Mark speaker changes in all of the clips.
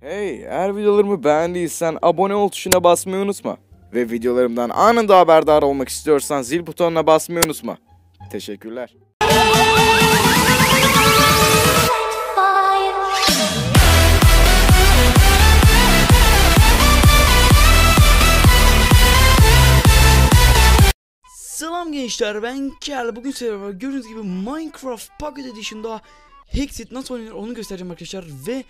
Speaker 1: Hey, eğer videolarımı beğendiysen abone ol tuşuna basmayı unutma. Ve videolarımdan anında haberdar olmak istiyorsan zil butonuna basmayı unutma. Teşekkürler.
Speaker 2: Selam gençler ben Kel bugün sizlerle gördüğünüz gibi Minecraft Pocket Edition'da Hexit nasıl oynanır onu göstereceğim arkadaşlar ve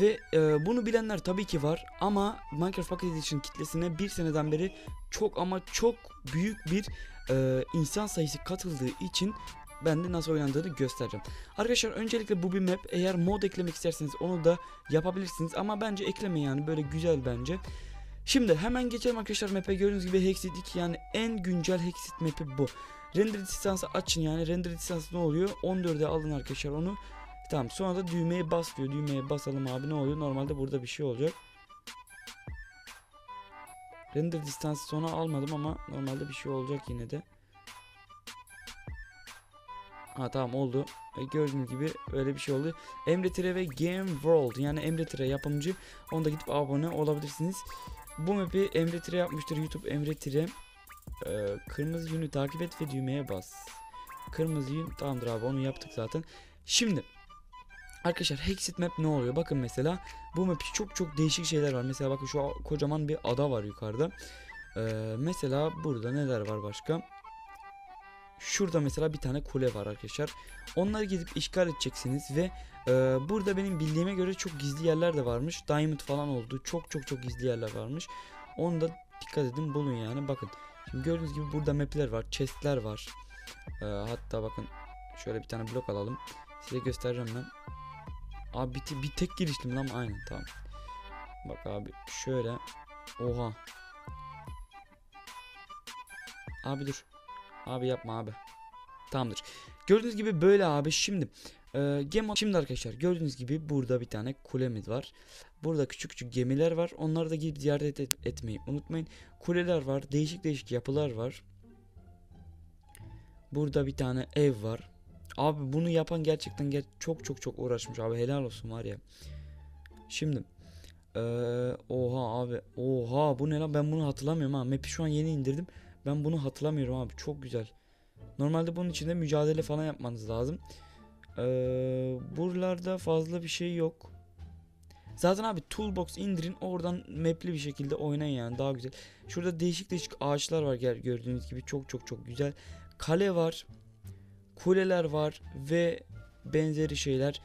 Speaker 2: ve e, bunu bilenler tabii ki var ama Minecraft Pocket Edition kitlesine bir seneden beri çok ama çok büyük bir e, insan sayısı katıldığı için ben de nasıl oynandığını göstereceğim. Arkadaşlar öncelikle bu bir map eğer mod eklemek isterseniz onu da yapabilirsiniz ama bence ekleme yani böyle güzel bence. Şimdi hemen geçelim arkadaşlar map'e gördüğünüz gibi Hexit 2 yani en güncel Hexit map'i bu. Render distansı açın yani render distansı ne oluyor? 14'e alın arkadaşlar onu. Tamam sonra da düğmeye bas diyor. Düğmeye basalım abi ne oluyor? Normalde burada bir şey olacak. Render distansı sona almadım ama normalde bir şey olacak yine de. Ha tamam oldu. E, gördüğünüz gibi öyle bir şey oldu. Emre Tire ve Game World yani Emre Tire yapımcı. Onda gidip abone olabilirsiniz. Bu map'i Emre Tire yapmıştır. YouTube Emre Tire. Ee, kırmızı yünü takip et ve düğmeye bas. Kırmızı yün tamamdır abi onu yaptık zaten. Şimdi Arkadaşlar Hexit map ne oluyor? Bakın mesela bu map'te çok çok değişik şeyler var. Mesela bakın şu kocaman bir ada var yukarıda. Ee, mesela burada neler var başka? Şurada mesela bir tane kule var arkadaşlar. Onları gidip işgal edeceksiniz ve e, burada benim bildiğime göre çok gizli yerler de varmış. Diamond falan oldu. Çok çok çok gizli yerler varmış. Onu da dikkat edin bulun yani. Bakın. Şimdi gördüğünüz gibi burada mapler var. Chestler var. E, hatta bakın şöyle bir tane blok alalım. Size göstereceğim ben. Abi bir, bir tek giriştim lan aynen tamam. Bak abi şöyle. Oha. Abi dur. Abi yapma abi. Tamamdır. Gördüğünüz gibi böyle abi şimdi. E, gemi şimdi arkadaşlar gördüğünüz gibi burada bir tane kulemiz var. Burada küçük küçük gemiler var. Onları da gidip ziyaret et, etmeyi unutmayın. Kuleler var. Değişik değişik yapılar var. Burada bir tane ev var. Abi bunu yapan gerçekten ger çok çok çok uğraşmış abi helal olsun var ya. Şimdi ee, oha abi oha bu ne lan ben bunu hatırlamıyorum ha map'i şu an yeni indirdim. Ben bunu hatırlamıyorum abi çok güzel. Normalde bunun içinde mücadele falan yapmanız lazım. Ee, buralarda fazla bir şey yok. Zaten abi toolbox indirin oradan mapli bir şekilde oynayın yani daha güzel. Şurada değişik değişik ağaçlar var gördüğünüz gibi çok çok çok güzel. Kale var. Kuleler var ve benzeri şeyler.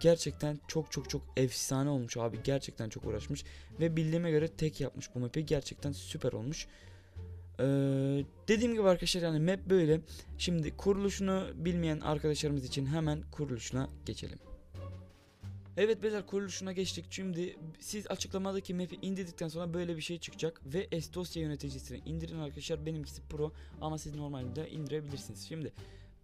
Speaker 2: Gerçekten çok çok çok efsane olmuş abi. Gerçekten çok uğraşmış. Ve bildiğime göre tek yapmış bu map'i. Gerçekten süper olmuş. Ee, dediğim gibi arkadaşlar yani map böyle. Şimdi kuruluşunu bilmeyen arkadaşlarımız için hemen kuruluşuna geçelim. Evet beyler kuruluşuna geçtik. Şimdi siz açıklamadaki map'i indirdikten sonra böyle bir şey çıkacak. Ve S yöneticisini indirin arkadaşlar. Benimkisi pro ama siz normalde indirebilirsiniz. Şimdi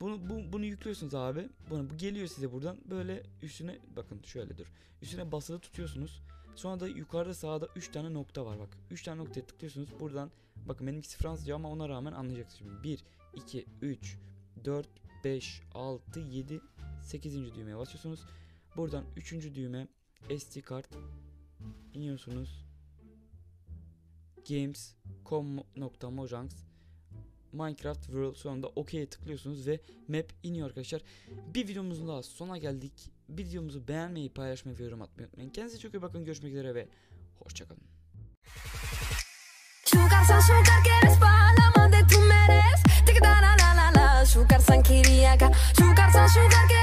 Speaker 2: bunu bu, bunu yüklüyorsunuz abi. Bunu bu geliyor size buradan. Böyle üstüne bakın şöyle dur. Üstüne basılı tutuyorsunuz. Sonra da yukarıda sağda 3 tane nokta var bak. 3 tane noktaya tıklıyorsunuz. Buradan bakın benimkisi Fransızca ama ona rağmen anlayacaksınız. Şimdi 1, 2, 3, 4, 5, 6, 7, 8. düğmeye basıyorsunuz. Buradan 3. düğme SD kart iniyorsunuz. Games.com.mojang Minecraft World sonunda OK'ye tıklıyorsunuz ve map iniyor arkadaşlar. Bir videomuzun daha sona geldik. Videomuzu beğenmeyi, paylaşmayı ve yorum atmayı unutmayın. Kendinize çok iyi bakın. Görüşmek üzere ve hoşçakalın.
Speaker 3: Sugar san sugar que eres pa' la más de. Tic da la la la la. Sugar san kiriaka. Sugar san sugar que